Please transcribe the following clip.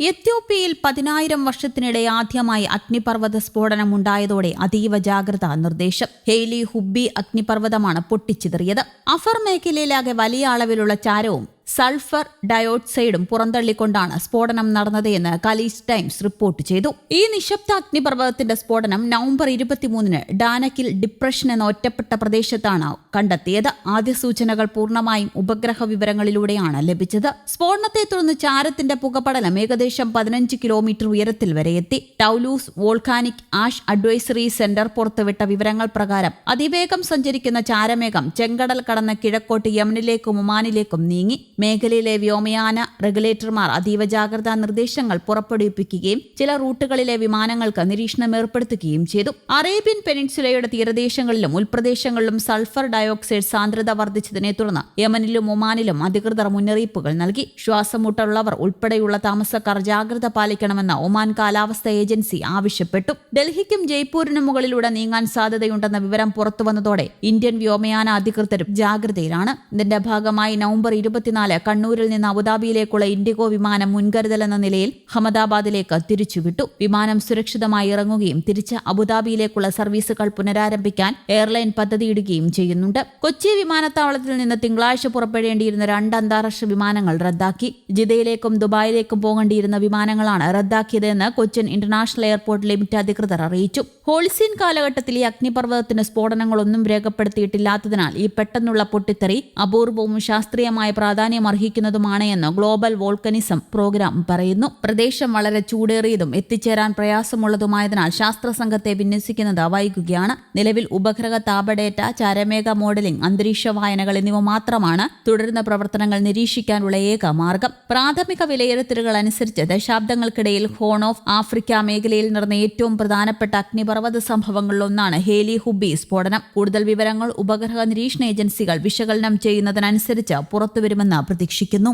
എത്യോപ്യയിൽ പതിനായിരം വർഷത്തിനിടെ ആദ്യമായി അഗ്നിപർവത സ്ഫോടനം ഉണ്ടായതോടെ അതീവ ജാഗ്രതാ നിർദ്ദേശം. ഹെയ്ലി ഹുബി അഗ്നിപർവതമാണ് പൊട്ടിച്ചിതറിയത്. അഫർ മേഖലയിലാകെ വലിയ അളവിലുള്ള ചാരവും സൾഫർ ഡയോക്സൈഡും പുറന്തള്ളിക്കൊണ്ടാണ് സ്ഫോടനം നടന്നത് എന്ന് കലീസ് ടൈംസ് റിപ്പോർട്ട് ചെയ്തു. ഈ നിശബ്ദ അഗ്നിപർവതത്തിന്റെ സ്ഫോടനം നവംബർ ഇരുപത്തിമൂന്നിന് ഡാനക്കിൽ ഡിപ്രഷൻ എന്ന ഒറ്റപ്പെട്ട പ്രദേശത്താണ് കണ്ടെത്തിയത്. ആദ്യ സൂചനകൾ പൂർണമായും ഉപഗ്രഹ വിവരങ്ങളിലൂടെയാണ് ലഭിച്ചത്. സ്ഫോടനത്തെ തുടർന്ന് ചാരത്തിന്റെ പുകപടലം ഏകദേശം പതിനഞ്ച് കിലോമീറ്റർ ഉയരത്തിൽ വരെ എത്തി. Toulouse volcanic ash advisory centre പുറത്തുവിട്ട വിവരങ്ങൾ പ്രകാരം അതിവേഗം സഞ്ചരിക്കുന്ന ചാരമേഘം ചെങ്കടൽ കടന്ന് കിഴക്കോട്ട് യമനിലേക്കും ഒമാനിലേക്കും നീങ്ങി. മേഖലയിലെ വ്യോമയാന റെഗുലേറ്റർമാർ അതീവ ജാഗ്രതാ നിർദ്ദേശങ്ങൾ പുറപ്പെടുവിപ്പിക്കുകയും ചില റൂട്ടുകളിലെ വിമാനങ്ങൾക്ക് നിരീക്ഷണം ഏർപ്പെടുത്തുകയും ചെയ്തു. അറേബ്യൻ പെനിൻസുലയുടെ തീരദേശങ്ങളിലും ഉൾപ്രദേശങ്ങളിലും സൾഫർ ഡയോക്സൈഡ് സാന്ദ്രത വർദ്ധിച്ചതിനെ തുടർന്ന് യമനിലും ഒമാനിലും അധികൃതർ മുന്നറിയിപ്പുകൾ നൽകി. ശ്വാസമുട്ടുള്ളവർ ഉൾപ്പെടെയുള്ള താമസക്കാർ ജാഗ്രത പാലിക്കണമെന്ന് ഒമാൻ കാലാവസ്ഥ ഏജൻസി ആവശ്യപ്പെട്ടു. ഡൽഹിക്കും ജയ്പൂരിനും മുകളിലൂടെ നീങ്ങാൻ സാധ്യതയുണ്ടെന്ന വിവരം പുറത്തുവന്നതോടെ ഇന്ത്യൻ വ്യോമയാന അധികൃതരും ജാഗ്രതയിലാണ്. ഇതിന്റെ ഭാഗമായി നവംബർ ഇരുപത്തിനാല് കണ്ണൂരിൽ നിന്ന് അബുദാബിയിലേക്കുള്ള ഇൻഡിഗോ വിമാനം മുൻകരുതൽ എന്ന നിലയിൽ അഹമ്മദാബാദിലേക്ക് തിരിച്ചുവിട്ടു. വിമാനം സുരക്ഷിതമായി ഇറങ്ങുകയും തിരിച്ച് അബുദാബിയിലേക്കുള്ള സർവീസുകൾ പുനരാരംഭിക്കാൻ എയർലൈൻ പദ്ധതിയിടുകയും ചെയ്യുന്നുണ്ട്. കൊച്ചി വിമാനത്താവളത്തിൽ നിന്ന് തിങ്കളാഴ്ച പുറപ്പെടേണ്ടിയിരുന്ന രണ്ട് അന്താരാഷ്ട്ര വിമാനങ്ങൾ റദ്ദാക്കി. ജിദ്ദയിലേക്കും ദുബായിലേക്കും പോകേണ്ടിയിരുന്ന വിമാനങ്ങളാണ് റദ്ദാക്കിയതെന്ന് കൊച്ചിൻ ഇന്റർനാഷണൽ എയർപോർട്ട് ലിമിറ്റ് അധികൃതർ അറിയിച്ചു. ഹോൾസീൻ കാലഘട്ടത്തിൽ ഈ അഗ്നിപർവതത്തിന് സ്ഫോടനങ്ങളൊന്നും രേഖപ്പെടുത്തിയിട്ടില്ലാത്തതിനാൽ ഈ പെട്ടെന്നുള്ള പൊട്ടിത്തെറി അപൂർവവും ശാസ്ത്രീയമായ പ്രാധാന്യം അർഹിക്കുന്നതുമാണ് എന്ന് ഗ്ലോബൽ വോൾക്കനിസം പ്രോഗ്രാം പറയുന്നു. പ്രദേശം വളരെ ചൂടേറിയതും എത്തിച്ചേരാൻ പ്രയാസമുള്ളതുമായതിനാൽ ശാസ്ത്ര സംഘത്തെ വിന്യസിക്കുന്നത് വൈകുകയാണ്. നിലവിൽ ഉപഗ്രഹ താപഡേറ്റ ചരമേഘ മോഡലിംഗ് അന്തരീക്ഷ വായനകൾ എന്നിവ മാത്രമാണ് തുടരുന്ന പ്രവർത്തനങ്ങൾ നിരീക്ഷിക്കാനുള്ള ഏക മാർഗം. പ്രാഥമിക വിലയിരുത്തലുകൾ അനുസരിച്ച് ദശാബ്ദങ്ങൾക്കിടയിൽ ഹോൺ ഓഫ് ആഫ്രിക്ക മേഖലയിൽ നടന്ന ഏറ്റവും പ്രധാനപ്പെട്ട അഗ്നിപർവത സംഭവങ്ങളിലൊന്നാണ് ഹേലി ഹുബി സ്ഫോടനം. കൂടുതൽ വിവരങ്ങൾ ഉപഗ്രഹ നിരീക്ഷണ ഏജൻസികൾ വിശകലനം ചെയ്യുന്നതിനനുസരിച്ച് പുറത്തുവരുമെന്ന് പ്രതീക്ഷിക്കുന്നു.